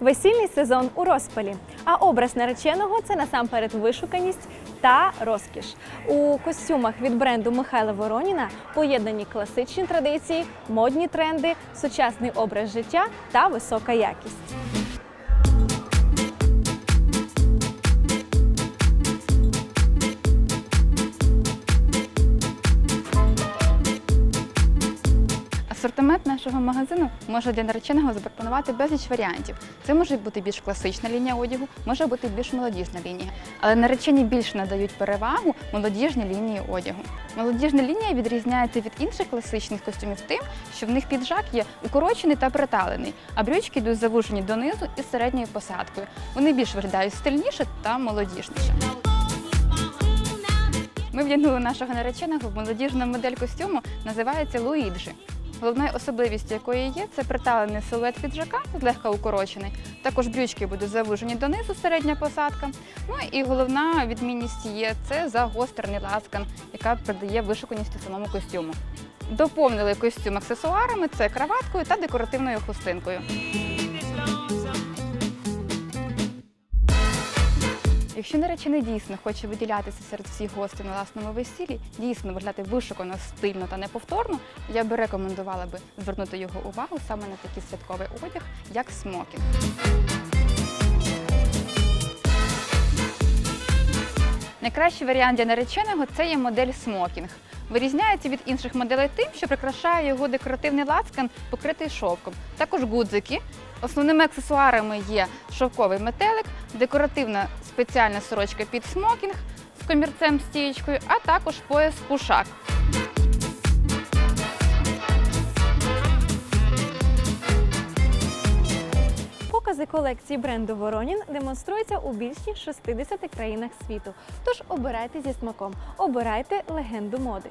Весільний сезон у розпалі. А образ нареченого це насамперед вишуканість та розкіш. У костюмах від бренду Михайла Вороніна поєднані класичні традиції, модні тренди, сучасний образ життя та висока якість. Асортимент нашого магазину може для нареченого запропонувати безліч варіантів. Це може бути більш класична лінія одягу, може бути більш молодіжна лінія. Але наречені більше надають перевагу молодіжній лінії одягу. Молодіжна лінія відрізняється від інших класичних костюмів тим, що в них піджак є укорочений та приталений, а брючки йдуть завужені донизу із середньою посадкою. Вони більш виглядають стильніше та молодіжніше. Ми вдягнули нашого нареченого в молодіжну модель костюму, називається Луїджі. Головною особливістю якої є, це приталений силует піджака, злегка укорочений. Також брючки будуть завужені донизу, середня посадка. Ну і головна відмінність є це загострений ласкан, яка придає вишуканість самому костюму. Доповнили костюм аксесуарами, це краваткою та декоративною хустинкою. Якщо наречений дійсно хоче виділятися серед всіх гостей на власному весіллі, дійсно виглядати вишукано, стильно та неповторно, я би рекомендувала би звернути його увагу саме на такий святковий одяг, як смокінг. Найкращий варіант для нареченого це є модель смокінг. Вирізняється від інших моделей тим, що прикрашає його декоративний лацкан, покритий шовком. Також гудзики. Основними аксесуарами є шовковий метелик, декоративна спеціальна сорочка під смокінг з комірцем стієчкою, а також пояс кушак. Покази колекції бренду Воронін демонструються у більш ніж 60 країнах світу. Тож обирайте зі смаком, обирайте легенду моди.